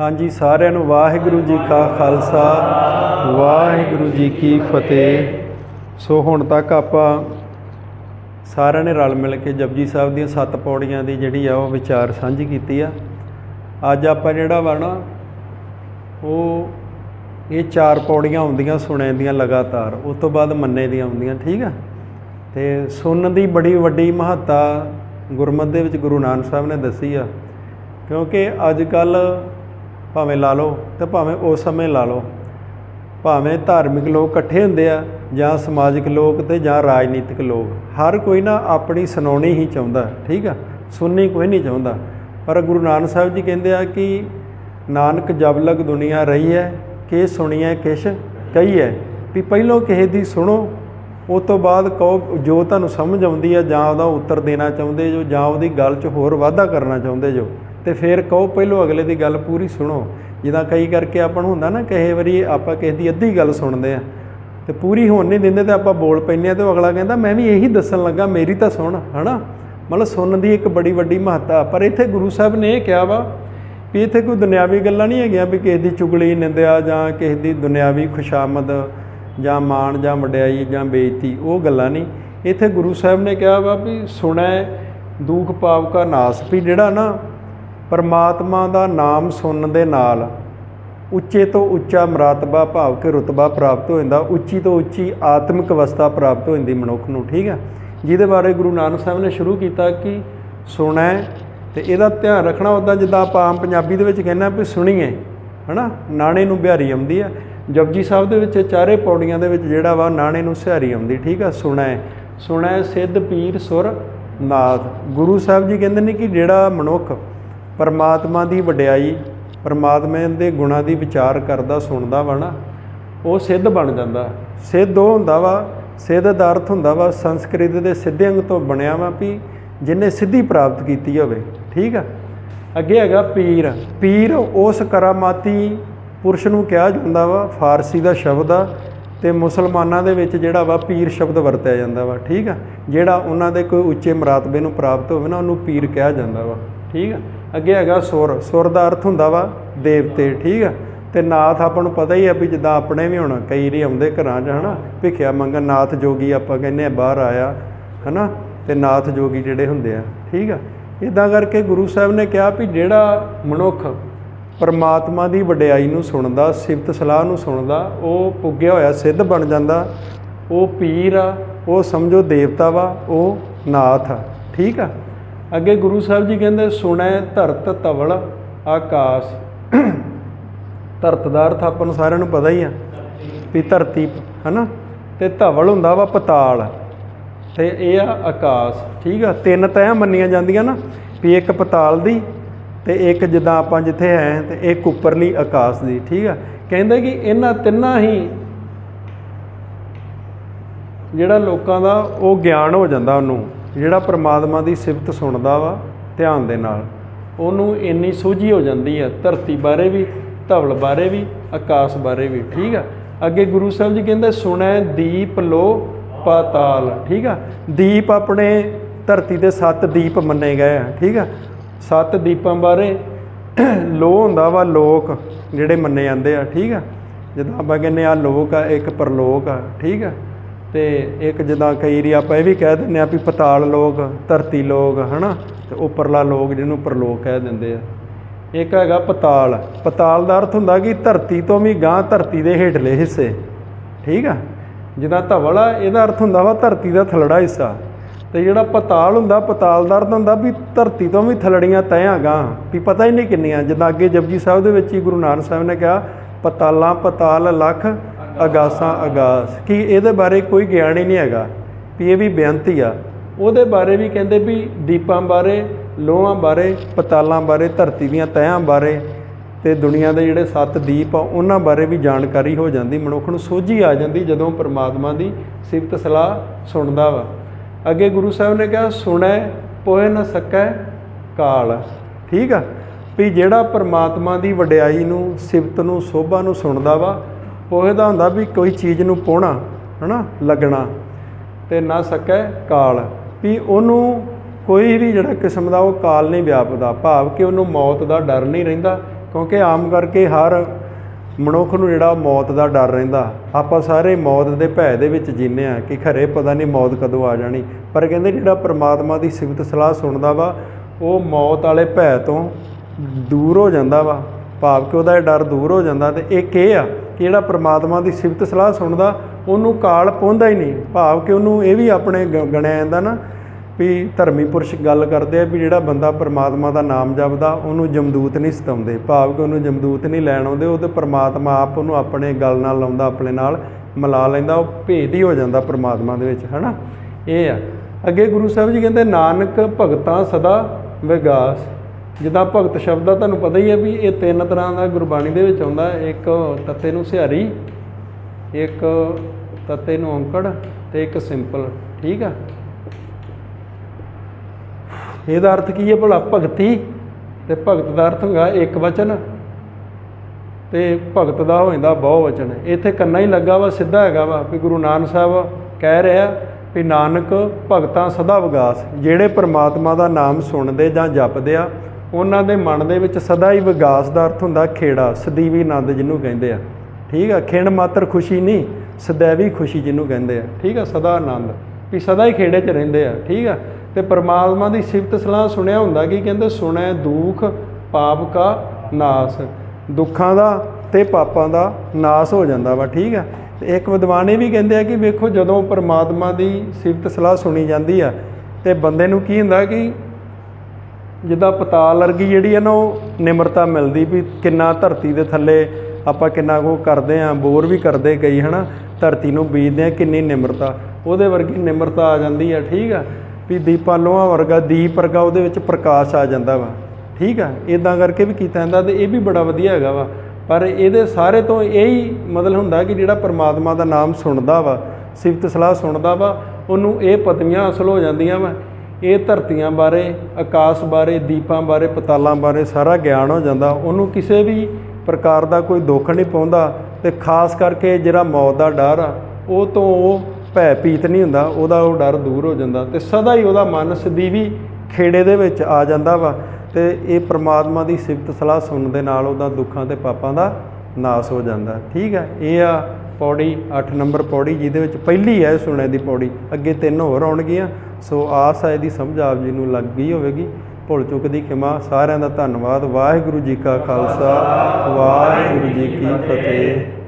ਹਾਂਜੀ, ਸਾਰਿਆਂ ਨੂੰ ਵਾਹਿਗੁਰੂ ਜੀ ਕਾ ਖਾਲਸਾ, ਵਾਹਿਗੁਰੂ ਜੀ ਕੀ ਫਤਿਹ। ਸੋ ਹੁਣ ਤੱਕ ਆਪਾਂ ਸਾਰਿਆਂ ਨੇ ਰਲ ਮਿਲ ਕੇ ਜਪਜੀ ਸਾਹਿਬ ਦੀਆਂ ਸੱਤ ਪੌੜੀਆਂ ਦੀ ਜਿਹੜੀ ਆ ਉਹ ਵਿਚਾਰ ਸਾਂਝੀ ਕੀਤੀ ਆ। ਅੱਜ ਆਪਾਂ ਜਿਹੜਾ ਵਾ ਨਾ, ਉਹ ਇਹ ਚਾਰ ਪੌੜੀਆਂ ਹੁੰਦੀਆਂ ਸੁਣਨ ਦੀਆਂ ਲਗਾਤਾਰ ਉਸ ਤੋਂ ਬਾਅਦ ਮੰਨੇ ਦੀਆਂ ਹੁੰਦੀਆਂ ਠੀਕ ਆ? ਤੇ ਸੁਣਨ ਦੀ ਬੜੀ ਵੱਡੀ ਮਹੱਤਤਾ ਗੁਰਮਤਿ ਦੇ ਵਿੱਚ ਗੁਰੂ ਨਾਨਕ ਸਾਹਿਬ ਨੇ ਦੱਸੀ ਆ, ਕਿਉਂਕਿ ਅੱਜ ਕੱਲ੍ਹ ਭਾਵੇਂ ਲਾ ਲਓ ਤੇ ਭਾਵੇਂ ਉਸ ਸਮੇਂ ਲਾ ਲਓ। ਭਾਵੇਂ ਧਾਰਮਿਕ ਲੋਕ ਇਕੱਠੇ ਹੁੰਦੇ ਆ ਜਾਂ ਸਮਾਜਿਕ ਲੋਕ ਤੇ ਜਾਂ ਰਾਜਨੀਤਿਕ ਲੋਕ, ਹਰ ਕੋਈ ਨਾ ਆਪਣੀ ਸੁਣਾਉਣੀ ਹੀ ਚਾਹੁੰਦਾ, ਠੀਕ ਆ? ਸੁਣਨੀ ਕੋਈ ਨਹੀਂ ਚਾਹੁੰਦਾ। ਪਰ ਗੁਰੂ ਨਾਨਕ ਸਾਹਿਬ ਜੀ ਕਹਿੰਦੇ ਆ ਕਿ ਨਾਨਕ ਜਬ ਲਗ ਦੁਨੀਆ ਰਹੀ ਹੈ, ਕਿ ਸੁਣੀਐ, ਕਿਛ ਕਹੀ ਹੈ ਵੀ ਪਹਿਲੋਂ ਕਿਸੇ ਦੀ ਸੁਣੋ, ਉਸ ਤੋਂ ਬਾਅਦ ਕਹੋ, ਜੋ ਤੁਹਾਨੂੰ ਸਮਝ ਆਉਂਦੀ ਹੈ ਜਾਂ ਉਹਦਾ ਉੱਤਰ ਦੇਣਾ ਚਾਹੁੰਦੇ ਜੋ ਜਾਂ ਉਹਦੀ ਗੱਲ 'ਚ ਹੋਰ ਵਾਧਾ ਕਰਨਾ ਚਾਹੁੰਦੇ ਜੋ। ਤੇ ਫਿਰ ਕਹੋ ਪਹਿਲੋਂ ਅਗਲੇ ਦੀ ਗੱਲ ਪੂਰੀ ਸੁਣੋ। ਜਿੱਦਾਂ ਕਈ ਕਰਕੇ ਆਪਾਂ ਨੂੰ ਹੁੰਦਾ ਨਾ ਕਈ ਵਾਰੀ ਆਪਾਂ ਕਿਸੇ ਦੀ ਅੱਧੀ ਗੱਲ ਸੁਣਦੇ ਆ। ਤੇ ਪੂਰੀ ਹੋਣ ਨਹੀਂ ਦਿੰਦੇ ਤੇ ਆਪਾਂ ਬੋਲ ਪੈਂਦੇ ਆ ਤੇ ਉਹ ਅਗਲਾ ਕਹਿੰਦਾ, ਮੈਂ ਵੀ ਇਹੀ ਦੱਸਣ ਲੱਗਾ, ਮੇਰੀ ਤਾਂ ਸੁਣ ਹਨਾ? ਮਤਲਬ ਸੁਣਨ ਦੀ ਇੱਕ ਬੜੀ ਵੱਡੀ ਮਹੱਤਤਾ। ਪਰ ਇੱਥੇ ਗੁਰੂ ਸਾਹਿਬ ਨੇ ਇਹ ਕਿਹਾ ਵਾ ਵੀ ਇੱਥੇ ਕੋਈ ਦੁਨਿਆਵੀ ਗੱਲਾਂ ਨਹੀਂ ਹੈਗੀਆਂ ਵੀ ਕਿਸੇ ਦੀ ਚੁਗਲੀ, ਨਿੰਦਿਆ ਜਾਂ ਕਿਸੇ ਦੀ ਦੁਨਿਆਵੀ ਖੁਸ਼ਾਮਦ ਜਾਂ ਮਾਣ ਜਾਂ ਮਡਿਆਈ ਜਾਂ ਬੇਇੱਜ਼ਤੀ, ਉਹ ਗੱਲਾਂ ਨਹੀਂ। ਇੱਥੇ ਗੁਰੂ ਸਾਹਿਬ ਨੇ ਕਿਹਾ ਵਾ ਵੀ ਸੁਣੈ ਦੁਖ ਪਾਪ ਕਾ ਨਾਸ। ਵੀ ਜਿਹੜਾ ਨਾ ਪਰਮਾਤਮਾ ਦਾ ਨਾਮ ਸੁਣਨ ਦੇ ਨਾਲ ਉੱਚੇ ਤੋਂ ਉੱਚਾ ਮਰਾਤਬਾ ਭਾਵ ਕਿ ਰੁਤਬਾ ਪ੍ਰਾਪਤ ਹੋ ਜਾਂਦਾ, ਉੱਚੀ ਤੋਂ ਉੱਚੀ ਆਤਮਿਕ ਅਵਸਥਾ ਪ੍ਰਾਪਤ ਹੋ ਜਾਂਦੀ ਮਨੁੱਖ ਨੂੰ, ਠੀਕ ਹੈ? ਜਿਹਦੇ ਬਾਰੇ ਗੁਰੂ ਨਾਨਕ ਸਾਹਿਬ ਨੇ ਸ਼ੁਰੂ ਕੀਤਾ ਕਿ ਸੁਣੈ ਤੇ ਇਹਦਾ ਧਿਆਨ ਰੱਖਣਾ ਉਦਾਂ ਜਿੱਦਾਂ ਆਪਾਂ ਆਮ ਪੰਜਾਬੀ ਦੇ ਵਿੱਚ ਕਹਿੰਦੇ ਆ ਵੀ ਸੁਣੀਏ, ਹਨਾ? ਨਾਣੇ ਨੂੰ ਬਿਹਾਰੀ ਆਉਂਦੀ ਆ ਜਪਜੀ ਸਾਹਿਬ ਦੇ ਵਿੱਚ ਚਾਰੇ ਪੌੜੀਆਂ ਦੇ ਵਿੱਚ ਜਿਹੜਾ ਵਾ ਨਾਣੇ ਨੂੰ ਸਿਹਾਰੀ ਆਉਂਦੀ, ਠੀਕ ਆ ਸੁਣੈ ਸੁਣੈ ਸਿੱਧ ਪੀਰ ਸੁਰ ਨਾਥ ਗੁਰੂ ਸਾਹਿਬ ਜੀ ਕਹਿੰਦੇ ਨੇ ਕਿ ਜਿਹੜਾ ਮਨੁੱਖ ਪਰਮਾਤਮਾ ਦੀ ਵਡਿਆਈ, ਪਰਮਾਤਮਾ ਦੇ ਗੁਣਾਂ ਦੀ ਵਿਚਾਰ ਕਰਦਾ, ਸੁਣਦਾ ਵਾ ਨਾ, ਉਹ ਸਿੱਧ ਬਣ ਜਾਂਦਾ। ਸਿੱਧ ਉਹ ਹੁੰਦਾ ਵਾ, ਸਿੱਧ ਦਾ ਅਰਥ ਹੁੰਦਾ ਵਾ, ਸੰਸਕ੍ਰਿਤ ਦੇ ਸਿੱਧੇ ਅੰਗ ਤੋਂ ਬਣਿਆ ਵਾ ਵੀ ਜਿਹਨੇ ਸਿੱਧੀ ਪ੍ਰਾਪਤ ਕੀਤੀ ਹੋਵੇ, ਠੀਕ ਆ? ਅੱਗੇ ਹੈਗਾ ਪੀਰ। ਪੀਰ ਉਸ ਕਰਾਮਾਤੀ ਪੁਰਸ਼ ਨੂੰ ਕਿਹਾ ਜਾਂਦਾ ਵਾ, ਫਾਰਸੀ ਦਾ ਸ਼ਬਦ ਆ, ਤੇ ਮੁਸਲਮਾਨਾਂ ਦੇ ਵਿੱਚ ਜਿਹੜਾ ਵਾ ਪੀਰ ਸ਼ਬਦ ਵਰਤਿਆ ਜਾਂਦਾ ਵਾ, ਠੀਕ ਆ? ਜਿਹੜਾ ਉਹਨਾਂ ਦੇ ਕੋਈ ਉੱਚੇ ਮਰਾਤਬੇ ਨੂੰ ਪ੍ਰਾਪਤ ਹੋਵੇ ਨਾ, ਉਹਨੂੰ ਪੀਰ ਕਿਹਾ ਜਾਂਦਾ ਵਾ, ਠੀਕ ਆ? ਅੱਗੇ ਹੈਗਾ ਸੁਰ ਸੁਰ ਦਾ ਅਰਥ ਹੁੰਦਾ ਵਾ ਦੇਵਤੇ, ਠੀਕ ਆ? ਤੇ ਨਾਥ ਆਪਾਂ ਨੂੰ ਪਤਾ ਹੀ ਆ ਵੀ ਜਿੱਦਾਂ ਆਪਣੇ ਵੀ ਹੁਣ ਕਈ ਰੀ ਆਉਂਦੇ ਘਰਾਂ 'ਚ, ਹਨਾ? ਭਿਖਿਆ ਮੰਗਣ, ਨਾਥ ਜੋਗੀ ਆਪਾਂ ਕਹਿੰਦੇ ਆ ਬਾਹਰ ਆਇਆ, ਹਨਾ? ਤੇ ਨਾਥ ਜੋਗੀ ਜਿਹੜੇ ਹੁੰਦੇ ਆ, ਠੀਕ ਆ? ਇਦਾਂ ਕਰਕੇ ਗੁਰੂ ਸਾਹਿਬ ਨੇ ਕਿਹਾ ਵੀ ਜਿਹੜਾ ਮਨੁੱਖ ਪਰਮਾਤਮਾ ਦੀ ਵਡਿਆਈ ਨੂੰ ਸੁਣਦਾ, ਸਿਫਤ ਸਲਾਹ ਨੂੰ ਸੁਣਦਾ, ਉਹ ਪੁੱਗਿਆ ਹੋਇਆ ਸਿੱਧ ਬਣ ਜਾਂਦਾ, ਉਹ ਪੀਰ ਆ, ਉਹ ਸਮਝੋ ਦੇਵਤਾ ਵਾ, ਉਹ ਨਾਥ ਆ, ਠੀਕ ਆ? ਅੱਗੇ ਗੁਰੂ ਸਾਹਿਬ ਜੀ ਕਹਿੰਦੇ, ਸੁਣੈ ਧਰਤ ਤਵਲ ਆਕਾਸ਼। ਧਰਤ ਦਾ ਅਰਥ ਆਪਾਂ ਨੂੰ ਸਾਰਿਆਂ ਨੂੰ ਪਤਾ ਹੀ ਆ ਵੀ ਧਰਤੀ, ਹਨਾ? ਤੇ ਧਵਲ ਹੁੰਦਾ ਵਾ ਪਤਾਲ ਤੇ ਇਹ ਆ ਆਕਾਸ਼, ਠੀਕ ਆ? ਤਿੰਨ ਤੈਅ ਮੰਨੀਆਂ ਜਾਂਦੀਆਂ ਨਾ, ਵੀ ਇੱਕ ਪਤਾਲ ਦੀ ਤੇ ਇੱਕ ਜਿੱਦਾਂ ਆਪਾਂ ਜਿੱਥੇ ਹੈ ਤੇ ਇੱਕ ਉੱਪਰਲੀ ਆਕਾਸ਼ ਦੀ, ਠੀਕ ਆ? ਕਹਿੰਦੇ ਕਿ ਇਹਨਾਂ ਤਿੰਨਾਂ ਹੀ ਜਿਹੜਾ ਲੋਕਾਂ ਦਾ ਉਹ ਗਿਆਨ ਹੋ ਜਾਂਦਾ ਉਹਨੂੰ। ਜਿਹੜਾ ਪ੍ਰਮਾਤਮਾ ਦੀ ਸਿਫਤ ਸੁਣਦਾ ਵਾ ਧਿਆਨ ਦੇ ਨਾਲ, ਉਹਨੂੰ ਇੰਨੀ ਸੋਝੀ ਹੋ ਜਾਂਦੀ ਆ, ਧਰਤੀ ਬਾਰੇ ਵੀ, ਧਵਲ ਬਾਰੇ ਵੀ, ਆਕਾਸ਼ ਬਾਰੇ ਵੀ, ਠੀਕ ਆ? ਅੱਗੇ ਗੁਰੂ ਸਾਹਿਬ ਜੀ ਕਹਿੰਦੇ, ਸੁਣੈ ਦੀਪ ਲੋ ਪਾਤਾਲ, ਠੀਕ ਆ? ਦੀਪ ਆਪਣੇ ਧਰਤੀ ਦੇ ਸੱਤ ਦੀਪ ਮੰਨੇ ਗਏ ਆ, ਠੀਕ ਆ? ਸੱਤ ਦੀਪਾਂ ਬਾਰੇ ਲੋ ਹੁੰਦਾ ਵਾ ਲੋਕ ਜਿਹੜੇ ਮੰਨੇ ਜਾਂਦੇ ਆ, ਠੀਕ ਆ? ਜਦੋਂ ਆਪਾਂ ਕਹਿੰਦੇ ਆ, ਲੋਕ ਆ, ਇੱਕ ਪਰਲੋਕ ਆ, ਠੀਕ ਆ? ਤੇ ਇੱਕ ਜਿੱਦਾਂ ਕਈ ਵਾਰੀ ਆਪਾਂ ਇਹ ਵੀ ਕਹਿ ਦਿੰਦੇ ਆ ਵੀ ਪਤਾਲ ਲੋਕ, ਧਰਤੀ ਲੋਕ, ਹਨਾ? ਤੇ ਉੱਪਰਲਾ ਲੋਕ ਜਿਹਨੂੰ ਪਰਲੋਕ ਕਹਿ ਦਿੰਦੇ ਆ। ਇੱਕ ਹੈਗਾ ਪਤਾਲ। ਪਤਾਲ ਦਾ ਅਰਥ ਹੁੰਦਾ ਕਿ ਧਰਤੀ ਤੋਂ ਵੀ ਗਾਂ ਧਰਤੀ ਦੇ ਹੇਠਲੇ ਹਿੱਸੇ। ਠੀਕ ਆ? ਜਿੱਦਾਂ ਧਵਲ ਆ ਇਹਦਾ ਅਰਥ ਹੁੰਦਾ ਵਾ ਧਰਤੀ ਦਾ ਥਲੜਾ ਹਿੱਸਾ। ਤੇ ਜਿਹੜਾ ਪਤਾਲ ਹੁੰਦਾ, ਪਤਾਲ ਦਾ ਅਰਥ ਹੁੰਦਾ ਵੀ ਧਰਤੀ ਤੋਂ ਵੀ ਥਲੜੀਆਂ ਤੈਆਂ ਗਾਂ ਵੀ ਪਤਾ ਹੀ ਨਹੀਂ ਕਿੰਨੀਆਂ। ਜਿੱਦਾਂ ਅੱਗੇ ਜਪਜੀ ਸਾਹਿਬ ਦੇ ਵਿੱਚ ਹੀ ਗੁਰੂ ਨਾਨਕ ਸਾਹਿਬ ਨੇ ਕਿਹਾ, ਪਤਾਲਾਂ ਪਤਾਲ, ਲੱਖ ਅਗਾਸਾਂ, ਅਗਾਸ। ਕਿ ਇਹਦੇ ਬਾਰੇ ਕੋਈ ਗਿਆਨ ਹੀ ਨਹੀਂ ਹੈਗਾ? ਵੀ ਇਹ ਵੀ ਬੇਅੰਤੀ ਆ। ਉਹਦੇ ਬਾਰੇ ਵੀ ਕਹਿੰਦੇ ਵੀ ਦੀਪਾਂ ਬਾਰੇ, ਲੋਹਾਂ ਬਾਰੇ, ਪਤਾਲਾਂ ਬਾਰੇ, ਧਰਤੀ ਦੀਆਂ ਤਹਿਆਂ ਬਾਰੇ ਤੇ ਦੁਨੀਆ ਦੇ ਜਿਹੜੇ ਸੱਤ ਦੀਪ ਆ, ਉਹਨਾਂ ਬਾਰੇ ਵੀ ਜਾਣਕਾਰੀ ਹੋ ਜਾਂਦੀ, ਮਨੁੱਖ ਨੂੰ ਸੋਝੀ ਆ ਜਾਂਦੀ ਜਦੋਂ ਪਰਮਾਤਮਾ ਦੀ ਸਿਫਤ ਸਲਾਹ ਸੁਣਦਾ ਵਾ। ਅੱਗੇ ਗੁਰੂ ਸਾਹਿਬ ਨੇ ਕਿਹਾ, ਸੁਣੈ ਪੋਏ ਨਾ ਸਕੈ ਕਾਲ। ਠੀਕ ਆ? ਵੀ ਜਿਹੜਾ ਪਰਮਾਤਮਾ ਦੀ ਵਡਿਆਈ ਨੂੰ, ਸਿਫਤ ਨੂੰ, ਸੋਭਾ ਨੂੰ ਸੁਣਦਾ ਵਾ ਉਹ ਇਹਦਾ ਹੁੰਦਾ ਵੀ ਕੋਈ ਚੀਜ਼ ਨੂੰ ਪੋਣਾ, ਹਨਾ, ਲੱਗਣਾ ਤੇ ਨਾ ਸਕੈ ਕਾਲ। ਵੀ ਉਹਨੂੰ ਕੋਈ ਵੀ ਜਿਹੜਾ ਕਿਸਮ ਦਾ ਉਹ ਕਾਲ ਨਹੀਂ ਵਿਆਪਦਾ। ਭਾਵ ਕਿ ਉਹਨੂੰ ਮੌਤ ਦਾ ਡਰ ਨਹੀਂ ਰਹਿੰਦਾ, ਕਿਉਂਕਿ ਆਮ ਕਰਕੇ ਹਰ ਮਨੁੱਖ ਨੂੰ ਜਿਹੜਾ ਮੌਤ ਦਾ ਡਰ ਰਹਿੰਦਾ, ਆਪਾਂ ਸਾਰੇ ਮੌਤ ਦੇ ਭੈ ਦੇ ਵਿੱਚ ਜੀਨੇ ਆ ਕਿ ਖਰੇ ਪਤਾ ਨਹੀਂ ਮੌਤ ਕਦੋਂ ਆ ਜਾਣੀ। ਪਰ ਕਹਿੰਦੇ ਜਿਹੜਾ ਪ੍ਰਮਾਤਮਾ ਦੀ ਸਿਫਤ ਸਲਾਹ ਸੁਣਦਾ ਵਾ, ਉਹ ਮੌਤ ਵਾਲੇ ਭੈ ਤੋਂ ਦੂਰ ਹੋ ਜਾਂਦਾ ਵਾ। ਭਾਵ ਕਿ ਉਹਦਾ ਇਹ ਡਰ ਦੂਰ ਹੋ ਜਾਂਦਾ ਤੇ ਇੱਕ ਇਹ ਆ ਕਿ ਜਿਹੜਾ ਪ੍ਰਮਾਤਮਾ ਦੀ ਸਿਫਤ ਸਲਾਹ ਸੁਣਦਾ, ਉਹਨੂੰ ਕਾਲ ਪਹੁੰਚਦਾ ਹੀ ਨਹੀਂ। ਭਾਵ ਕਿ ਉਹਨੂੰ ਇਹ ਵੀ ਆਪਣੇ ਗ- ਗਣਿਆ ਜਾਂਦਾ ਨਾ ਵੀ ਧਰਮੀ ਪੁਰਸ਼ ਗੱਲ ਕਰਦੇ ਆ ਵੀ ਜਿਹੜਾ ਬੰਦਾ ਪਰਮਾਤਮਾ ਦਾ ਨਾਮ ਜਪਦਾ, ਉਹਨੂੰ ਜਮਦੂਤ ਨਹੀਂ ਸਤਾਉਂਦੇ। ਭਾਵ ਕਿ ਉਹਨੂੰ ਜਮਦੂਤ ਨਹੀਂ ਲੈਣ ਆਉਂਦੇ, ਉਹ ਤੇ ਪਰਮਾਤਮਾ ਆਪ ਉਹਨੂੰ ਆਪਣੇ ਗੱਲ ਨਾਲ ਲਾਉਂਦਾ, ਆਪਣੇ ਨਾਲ ਮਿਲਾ ਲੈਂਦਾ, ਉਹ ਭੇਦ ਹੀ ਹੋ ਜਾਂਦਾ ਪਰਮਾਤਮਾ ਦੇ ਵਿੱਚ, ਹਨਾ? ਇਹ ਆ। ਅੱਗੇ ਗੁਰੂ ਸਾਹਿਬ ਜੀ ਕਹਿੰਦੇ, ਨਾਨਕ ਭਗਤਾਂ ਸਦਾ ਵਿਗਾਸ। ਜਿੱਦਾਂ ਭਗਤ ਸ਼ਬਦ ਦਾ ਤੁਹਾਨੂੰ ਪਤਾ ਹੀ ਹੈ ਵੀ ਇਹ ਤਿੰਨ ਤਰ੍ਹਾਂ ਦਾ ਗੁਰਬਾਣੀ ਦੇ ਵਿੱਚ ਆਉਂਦਾ ਇੱਕ ਤੱਤੇ ਨੂੰ ਸਿਹਾਰੀ, ਇੱਕ ਤੱਤੇ ਨੂੰ ਔਂਕੜ ਤੇ ਇੱਕ ਸਿੰਪਲ, ਠੀਕ ਆ? ਇਹਦਾ ਅਰਥ ਕੀ ਹੈ ਭਲਾ? ਭਗਤੀ। ਤੇ ਭਗਤ ਦਾ ਅਰਥ ਹੁੰਦਾ ਇੱਕ ਵਚਨ ਤੇ ਭਗਤ ਦਾ ਹੋ ਜਾਂਦਾ ਬਹੁ ਵਚਨ। ਇੱਥੇ ਕੰਨਾ ਹੀ ਲੱਗਾ ਵਾ, ਸਿੱਧਾ ਹੈਗਾ ਵਾ ਵੀ ਗੁਰੂ ਨਾਨਕ ਸਾਹਿਬ ਕਹਿ ਰਿਹਾ ਵੀ ਨਾਨਕ ਭਗਤਾਂ ਸਦਾ ਵਿਗਾਸ, ਜਿਹੜੇ ਪ੍ਰਮਾਤਮਾ ਦਾ ਨਾਮ ਸੁਣਦੇ ਜਾਂ ਜਪਦੇ ਆ ਉਹਨਾਂ ਦੇ ਮਨ ਦੇ ਵਿੱਚ ਸਦਾ ਹੀ ਵਿਕਾਸ ਦਾ ਅਰਥ ਹੁੰਦਾ, ਖੇੜਾ, ਸਦੀਵੀ ਆਨੰਦ ਜਿਹਨੂੰ ਕਹਿੰਦੇ ਆ। ਠੀਕ ਆ? ਖਿੰਡ ਮਾਤਰ ਖੁਸ਼ੀ ਨਹੀਂ ਸदैਵੀ ਖੁਸ਼ੀ ਜਿਹਨੂੰ ਕਹਿੰਦੇ ਆ। ਠੀਕ ਆ? ਸਦਾ ਆਨੰਦ। ਵੀ ਸਦਾ ਹੀ ਖੇੜੇ 'ਚ ਰਹਿੰਦੇ ਆ। ਠੀਕ ਆ? ਤੇ ਪਰਮਾਤਮਾ ਦੀ ਸਿਫਤ ਸਲਾਹ ਸੁਣਿਆ ਹੁੰਦਾ ਕਿ ਕਹਿੰਦੇ, ਸੁਣੈ ਦੁਖ, ਪਾਪ ਕਾ ਨਾਸ। ਦੁੱਖਾਂ ਦਾ ਤੇ ਪਾਪਾਂ ਦਾ ਨਾਸ ਹੋ ਜਾਂਦਾ ਵਾ। ਠੀਕ ਆ? ਤੇ ਇੱਕ ਵਿਦਵਾਨ ਇਹ ਵੀ ਕਹਿੰਦੇ ਆ ਕਿ ਵੇਖੋ, ਜਦੋਂ ਪਰਮਾਤਮਾ ਦੀ ਸਿਫਤ ਸਲਾਹ ਸੁਣੀ ਜਾਂਦੀ ਆ, ਤੇ ਬੰਦੇ ਨੂੰ ਕੀ ਹੁੰਦਾ ਕਿ ਜਿੱਦਾਂ ਪਤਾਲ ਵਰਗੀ ਜਿਹੜੀ ਹੈ ਨਾ ਉਹ ਨਿਮਰਤਾ ਮਿਲਦੀ ਵੀ ਕਿੰਨਾ ਧਰਤੀ ਦੇ ਥੱਲੇ ਆਪਾਂ ਕਿੰਨਾ ਕੁ ਕਰਦੇ ਆ, ਬੋਰ ਵੀ ਕਰਦੇ ਕਈ, ਹਨਾ? ਧਰਤੀ ਨੂੰ ਬੀਜਦੇ ਆ, ਕਿੰਨੀ ਨਿਮਰਤਾ। ਉਹਦੇ ਵਰਗੀ ਨਿਮਰਤਾ ਆ ਜਾਂਦੀ ਆ, ਠੀਕ ਆ? ਵੀ ਦੀਪਾਂ ਲੋਹਾ ਵਰਗਾ, ਦੀਪ ਵਰਗਾ ਉਹਦੇ ਵਿੱਚ ਪ੍ਰਕਾਸ਼ ਆ ਜਾਂਦਾ ਵਾ। ਠੀਕ ਆ? ਇਦਾਂ ਕਰਕੇ ਵੀ ਕੀਤਾ ਜਾਂਦਾ ਤੇ ਇਹ ਵੀ ਬੜਾ ਵਧੀਆ ਹੈਗਾ ਵਾ। ਪਰ ਇਹਦੇ ਸਾਰੇ ਤੋਂ ਇਹੀ ਮਤਲਬ ਹੁੰਦਾ ਕਿ ਜਿਹੜਾ ਪਰਮਾਤਮਾ ਦਾ ਨਾਮ ਸੁਣਦਾ ਵਾ, ਸਿਫਤ ਸਲਾਹ ਸੁਣਦਾ ਵਾ, ਉਹਨੂੰ ਇਹ ਪਦਵੀਆਂ ਹਾਸਲ ਹੋ ਜਾਂਦੀਆਂ ਵਾ। ਇਹ ਧਰਤੀਆਂ ਬਾਰੇ, ਆਕਾਸ਼ ਬਾਰੇ, ਦੀਪਾਂ ਬਾਰੇ, ਪਤਾਲਾਂ ਬਾਰੇ ਸਾਰਾ ਗਿਆਨ ਹੋ ਜਾਂਦਾ। ਉਹਨੂੰ ਕਿਸੇ ਵੀ ਪ੍ਰਕਾਰ ਦਾ ਕੋਈ ਦੁੱਖ ਨਹੀਂ ਪਾਉਂਦਾ ਤੇ ਖਾਸ ਕਰਕੇ ਜਿਹੜਾ ਮੌਤ ਦਾ ਡਰ ਆ, ਉਹ ਤੋਂ ਉਹ ਭੈ ਪੀਤ ਨਹੀਂ ਹੁੰਦਾ, ਉਹਦਾ ਉਹ ਡਰ ਦੂਰ ਹੋ ਜਾਂਦਾ ਤੇ ਸਦਾ ਹੀ ਉਹਦਾ ਮਨ ਸਦੀਵੀ ਖੇੜੇ ਦੇ ਵਿੱਚ ਆ ਜਾਂਦਾ ਵਾ ਤੇ ਇਹ ਪ੍ਰਮਾਤਮਾ ਦੀ ਸਿਫਤ ਸਲਾਹ ਸੁਣਨ ਦੇ ਨਾਲ ਉਹਦਾ ਦੁੱਖਾਂ ਤੇ ਪਾਪਾਂ ਦਾ ਨਾਸ ਹੋ ਜਾਂਦਾ। ਠੀਕ ਹੈ ਇਹ ਆ ਪੌੜੀ 8 ਨੰਬਰ ਪੌੜੀ, ਜਿਹਦੇ ਵਿੱਚ ਪਹਿਲੀ ਹੈ ਸੁਣੇ ਦੀ ਪੌੜੀ, ਅੱਗੇ ਤਿੰਨ ਹੋਰ ਆਉਣਗੀਆਂ। ਸੋ ਆਸ ਹੈ ਇਹਦੀ ਸਮਝ ਆਪ ਜੀ ਨੂੰ ਲੱਗ ਗਈ ਹੋਵੇਗੀ। ਭੁੱਲ ਚੁੱਕ ਦੀ ਖਿਮਾ, ਸਾਰਿਆਂ ਦਾ ਧੰਨਵਾਦ। ਵਾਹਿਗੁਰੂ ਜੀ ਕਾ ਖਾਲਸਾ, ਵਾਹਿਗੁਰੂ ਜੀ ਕੀ ਫਤਿਹ।